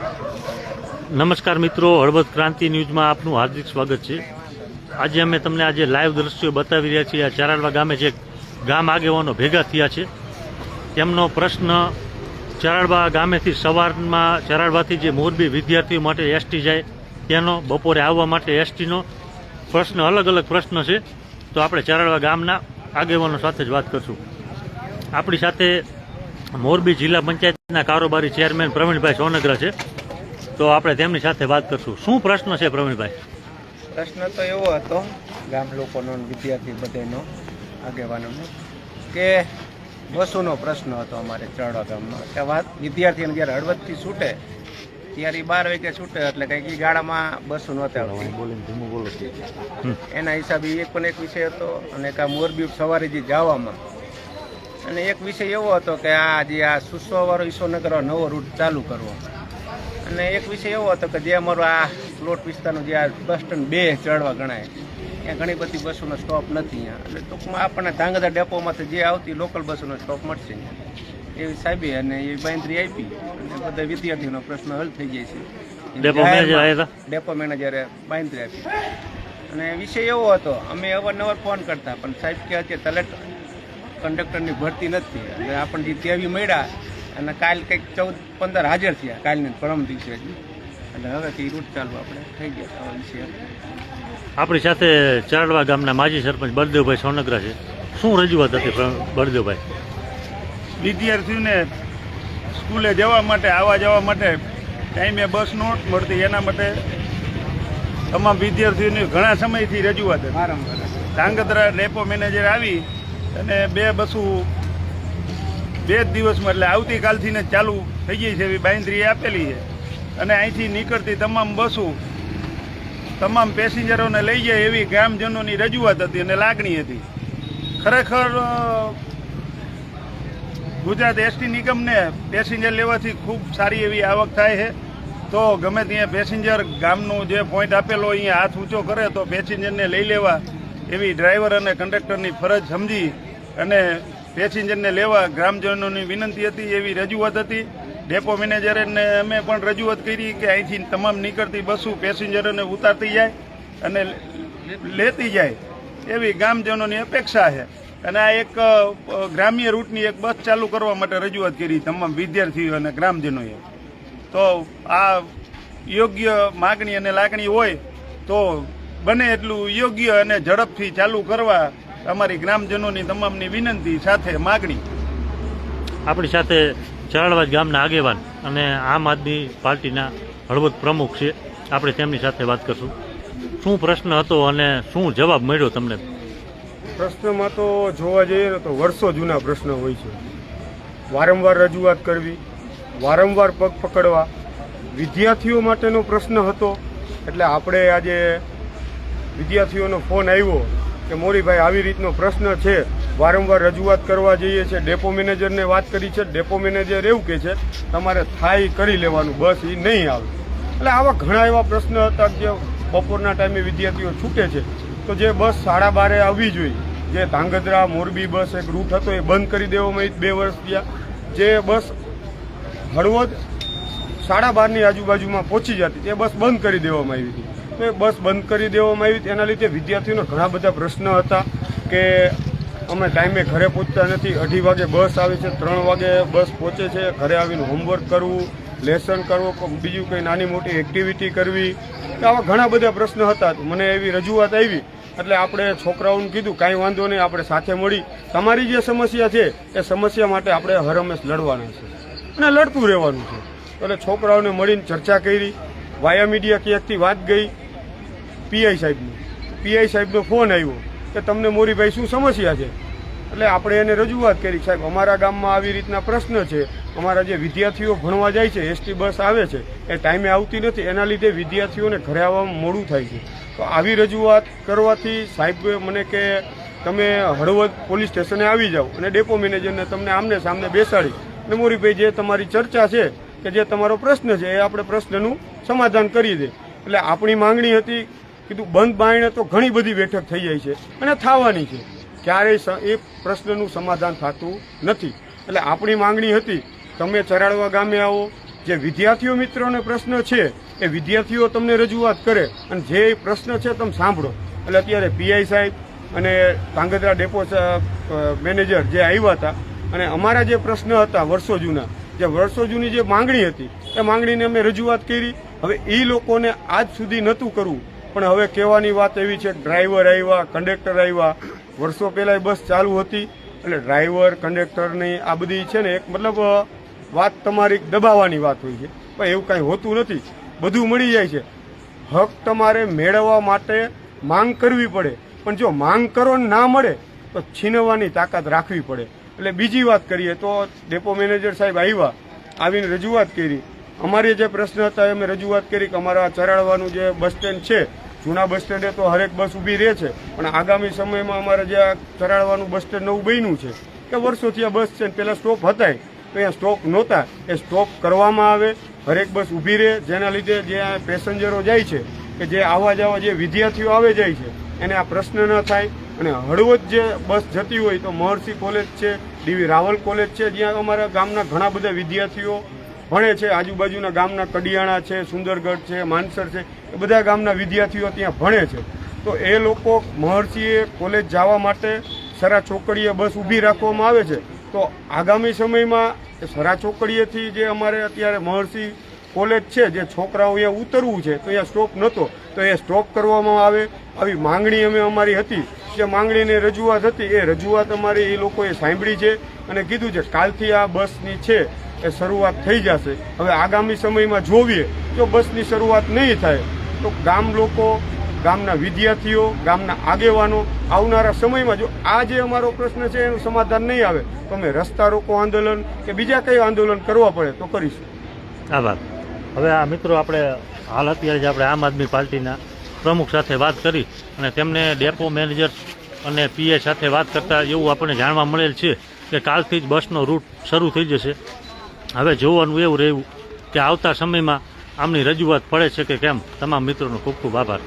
નમસ્કાર મિત્રો, હળવદ ક્રાંતિ ન્યૂઝમાં આપનું હાર્દિક સ્વાગત છે. આજે અમે તમને આજે લાઈવ દ્રશ્યો બતાવી રહ્યા છીએ. આ ચારાડવા ગામે જે ગામ આગેવાનો ભેગા થયા છે, તેમનો પ્રશ્ન ચારાડવા ગામેથી સવારમાં ચારાડવાથી જે મોરબી વિદ્યાર્થીઓ માટે એસટી જાય, તેનો બપોરે આવવા માટે એસટીનો પ્રશ્ન, અલગ અલગ પ્રશ્ન છે. તો આપણે ચારાડવા ગામના આગેવાનો સાથે જ વાત કરશું. આપણી સાથે મોરબી જિલ્લા પંચાયતના કારોબારી ચેરમેન પ્રવીણભાઈ સોનગ્રા છે. તો આપણે તેમની સાથે વાત કરશું. શું પ્રશ્ન છે પ્રવીણભાઈ? પ્રશ્ન તો એવો હતો ગામ લોકોનો વિદ્યાર્થી બધાનો આગેવાનોનો કે બસોનો પ્રશ્ન હતો અમારે ચરડા ગામમાં કે વાત વિદ્યાર્થીઓને જ્યારે હળવદથી છૂટે ત્યારે બાર વાગે છૂટે એટલે કંઈક એ ગાડામાં બસો નહોતા. એના હિસાબે એક પણ એક વિષય હતો અને કાં મોરબી સવારે જે જવામાં અને એક વિષય એવો હતો કે આ જે આ સુસવાવાળો ઈશ્વરનગર નવો રૂટ ચાલુ કરવો. અને એક વિષય એવો હતો કે જે અમારો આ પ્લોટ વિસ્તારનું જે આ બસ સ્ટેન્ડ બે ચડવા ગણાય. ત્યાં ઘણી બધી બસોનો સ્ટોપ નથી અહીંયા. એટલે ટૂંકમાં આપણને ધાંગધા ડેપોમાંથી જે આવતી લોકલ બસોનો સ્ટોપ મળશે એવી સાહેબી અને એ બાંધરી આપી. અને બધા વિદ્યાર્થીઓનો પ્રશ્ન હલ થઈ જાય છે? ડેપો મેનેજરે બાંધરી આપી. અને વિષય એવો હતો અમે અવારનવાર ફોન કરતા પણ સાહેબ કે અત્યારે તલેટ કંડક્ટરની ભરતી નથી. એટલે આપણને જે તેવી મળ્યા અને કાલ કંઈક ચૌદ પંદર હાજર થયા કાલની પરમ દિવસે એટલે હવેથી રૂટ ચાલુ આપણે થઈ ગયા આ આપણી સાથે ચારડવા ગામના માજી સરપંચ બળદેવભાઈ સોનગરા છે. શું રજૂઆત હતી બળદેવભાઈ? વિદ્યાર્થીઓને સ્કૂલે જવા માટે આવવા જવા માટે ટાઈમે બસ નહોત મળતી. એના માટે તમામ વિદ્યાર્થીઓની ઘણા સમયથી રજૂઆત હતી. ધાંગધ્રા ડેપો મેનેજર આવી અને બે બસો બે જ દિવસમાં, એટલે આવતીકાલથી ને ચાલુ થઈ ગઈ છે એવી બાંધરી આપેલી છે. અને અહીંથી નીકળતી તમામ બસો, તમામ પેસેન્જરોને લઈ જાય એવી ગ્રામજનોની રજૂઆત હતી અને લાગણી હતી. ખરેખર ગુજરાત એસટી નિગમને પેસેન્જર લેવાથી ખૂબ સારી એવી આવક થાય છે. તો ગમે ત્યાં પેસેન્જર ગામનું જે પોઈન્ટ આપેલો અહીંયા હાથ ઊંચો કરે, તો પેસેન્જરને લઈ લેવા એવી ડ્રાઈવર અને કંડક્ટરની ફરજ સમજી અને પેસેન્જરને લેવા ગ્રામજનોની વિનંતી હતી, એવી રજૂઆત હતી. ડેપો મેનેજરને અમે પણ રજૂઆત કરી કે અહીંથી તમામ નીકળતી બસો પેસેન્જરોને ઉતારતી જાય અને લેતી જાય એવી ગામજનોની અપેક્ષા છે. અને આ એક ગ્રામ્ય રૂટની એક બસ ચાલુ કરવા માટે રજૂઆત કરી તમામ વિદ્યાર્થીઓ અને ગ્રામજનોએ. તો આ યોગ્ય માગણી અને લાગણી હોય તો બને એટલું યોગ્ય અને ઝડપથી ચાલુ કરવા અમારી ગ્રામજનોની તમામની વિનંતી સાથે માગણી. આપણી સાથે ચારડવા ગામના આગેવાન અને આમ આદમી પાર્ટીના હળવદ પ્રમુખ છે. આપણે તેમની સાથે વાત કરશું. શું પ્રશ્ન હતો અને શું જવાબ મળ્યો તમને? પ્રશ્નમાં તો જોવા જઈએ ને તો વર્ષો જૂના પ્રશ્ન હોય છે. વારંવાર રજૂઆત કરવી વારંવાર પગ પકડવા વિદ્યાર્થીઓ માટેનો પ્રશ્ન હતો. એટલે આપણે આજે વિદ્યાર્થીઓનો ફોન આવ્યો. કે મોરીભાઈ, આવી રીતનો પ્રશ્ન છે. વારંવાર રજૂઆત કરવા જઈએ છીએ ડેપો મેનેજરને વાત કરી છે. ડેપો મેનેજર એવું કહે છે, તમારે થાય કરી લેવાનું. બસ એ નહીં આવે. એટલે આવા ઘણા એવા પ્રશ્ન હતા જે બપોરના ટાઈમે વિદ્યાર્થીઓ છૂટે છે. તો જે બસ સાડા બારે આવવી જોઈએ. જે ધાંગધ્રા, મોરબી બસ એક રૂટ હતો, એ બંધ કરી દેવામાં બે વર્ષ થયા. જે બસ હળવદ સાડા બારની આજુબાજુમાં પહોંચી જતી, તે બસ બંધ કરી દેવામાં આવી હતી. એ બસ બંધ કરી દેવામાં આવી તેના લીધે વિદ્યાર્થીઓને ઘણા બધા પ્રશ્ન હતા કે અમે ટાઈમે ઘરે પહોંચતા નથી. અઢી વાગે બસ આવે છે, ત્રણ વાગે બસ પહોંચે છે. ઘરે આવીને હોમવર્ક કરવું લેસન કરવું બીજું કંઈ નાની મોટી એક્ટિવિટી કરવી. આવા ઘણા બધા પ્રશ્ન હતા. મને એવી રજૂઆત આવી. એટલે આપણે છોકરાઓને કીધું, કાંઈ વાંધો નહીં, આપણે સાથે મળી. તમારી જે સમસ્યા છે, એ સમસ્યા માટે આપણે હરમેશ લડવાના છે. અને લડતું રહેવાનું છે. એટલે છોકરાઓને મળીને ચર્ચા કરી. વાયા મીડિયા ક્યાંકથી વાત ગઈ. પીઆઈ સાહેબનું. પીઆઈ સાહેબનો ફોન આવ્યો કે તમને મોરીભાઈ શું સમસ્યા છે? એટલે આપણે એને રજૂઆત કરી, સાહેબ, અમારા ગામમાં આવી રીતના પ્રશ્ન છે. અમારા જે વિદ્યાર્થીઓ ભણવા જાય છે, એસટી બસ આવે છે, એ ટાઈમે આવતી નથી. એના લીધે વિદ્યાર્થીઓને ઘરે આવવામાં મોડું થાય છે. તો આવી રજૂઆત કરવાથી સાહેબે મને કે, તમે હળવદ પોલીસ સ્ટેશને આવી જાઓ અને ડેપો મેનેજરને તમને આમને સામને બેસાડી અને મોરીભાઈ, જે તમારી ચર્ચા છે કે જે તમારો પ્રશ્ન છે, એ આપણે પ્રશ્નનું સમાધાન કરી દે. એટલે આપણી માંગણી હતી કીધું, બંધ બાયણે તો ઘણી બધી બેઠક થઈ જાય છે અને થવાની છે. ક્યારેય એ પ્રશ્નનું સમાધાન થતું નથી. એટલે આપણી માંગણી હતી, તમે ચરાડવા ગામે આવો, જે વિદ્યાર્થીઓ મિત્રોને પ્રશ્ન છે, એ વિદ્યાર્થીઓ તમને રજૂઆત કરે અને જે પ્રશ્ન છે તમે સાંભળો. એટલે અત્યારે પીઆઈ સાહેબ અને ધાંગધ્રા ડેપો મેનેજર જે આવ્યા હતા, અને અમારા જે પ્રશ્ન હતા વર્ષો જૂના, જે વર્ષો જૂની જે માંગણી હતી, એ માંગણીને અમે રજૂઆત કરી. હવે એ લોકોને આજ સુધી નહોતું કરવું. પણ હવે કહેવાની વાત એવી છે કે ડ્રાઈવર આવ્યા કંડક્ટર આવ્યા, વર્ષો પહેલા બસ ચાલુ હતી. એટલે ડ્રાઈવર કંડક્ટરની આ બધી છે ને એક મતલબ વાત તમારી દબાવવાની વાત હોય છે. પણ એવું કાંઈ હોતું નથી. બધું મળી જાય છે. હક તમારે મેળવવા માટે માંગ કરવી પડે. પણ જો માંગ કરો ના મળે, તો છીનવવાની તાકાત રાખવી પડે. એટલે બીજી વાત કરીએ તો ડેપો મેનેજર સાહેબ આવ્યા, આવીને રજૂઆત કરી. અમારે જે પ્રશ્ન હતા એ અમે રજૂઆત કરી કે અમારા ચરાડવાનું જે બસ સ્ટેન્ડ છે જૂના બસ સ્ટેન્ડે તો હરેક બસ ઊભી રહે છે, પણ આગામી સમયમાં અમારે જે આ ચરાડવાનું બસ સ્ટેન્ડ નવું બન્યું છે, કે વર્ષોથી આ બસ છે પહેલાં સ્ટોપ હતા તો અહીંયા સ્ટોપ નહોતા, એ સ્ટોપ કરવામાં આવે, હરેક બસ ઊભી રહે, જેના લીધે જે પેસેન્જરો જાય છે, કે જે આવવા જવા જે વિદ્યાર્થીઓ આવે જાય છે, એને આ પ્રશ્ન ન થાય, અને હળવદ જે બસ જતી હોય તો મહર્ષિ કોલેજ છે, ડીવી રાવલ કોલેજ છે, જ્યાં અમારા ગામના ઘણા બધા વિદ્યાર્થીઓ ભણે છે, આજુબાજુના ગામના કડિયાણા છે, સુંદરગઢ છે માનસર છે એ બધા ગામના વિદ્યાર્થીઓ ત્યાં ભણે છે. તો એ લોકો મહર્ષિએ કોલેજ જવા માટે સરા ચોકડીએ બસ ઊભી રાખવામાં આવે છે. તો આગામી સમયમાં એ સરા ચોકડીએથી જે અમારે અત્યારે મહર્ષિ કોલેજ છે, જે છોકરાઓ અહીંયા ઉતરવું છે, તો અહીંયા સ્ટોપ નહોતો. તો એ સ્ટોપ કરવામાં આવે. આવી માંગણી અમે અમારી હતી. જે માંગણીની રજૂઆત હતી, એ રજૂઆત અમારી એ લોકોએ સાંભળી છે અને કીધું છે, કાલથી આ બસની છે, એ શરૂઆત થઈ જશે. હવે આગામી સમયમાં જોવીએ. જો બસની શરૂઆત નહીં થાય તો ગામ લોકો, ગામના વિદ્યાર્થીઓ, ગામના આગેવાનો આવનારા સમયમાં જો આ જે અમારો પ્રશ્ન છે એનું સમાધાન નહીં આવે, તો અમે રસ્તા રોકો આંદોલન કે બીજા કઈ આંદોલન કરવા પડે તો કરીશું. આભાર હવે આ મિત્રો આપણે હાલ અત્યારે જે આપણે આમ આદમી પાર્ટીના પ્રમુખ સાથે વાત કરી અને તેમને ડેપો મેનેજર અને પીએ સાથે વાત કરતા એવું આપણને જાણવા મળેલ છે કે કાલથી જ બસનો રૂટ શરૂ થઈ જશે. હવે જોવાનું એવું રહ્યું કે આવતા સમયમાં આમની રજૂઆત પડે છે કે કેમ? તમામ મિત્રોનો ખૂબ ખૂબ આભાર.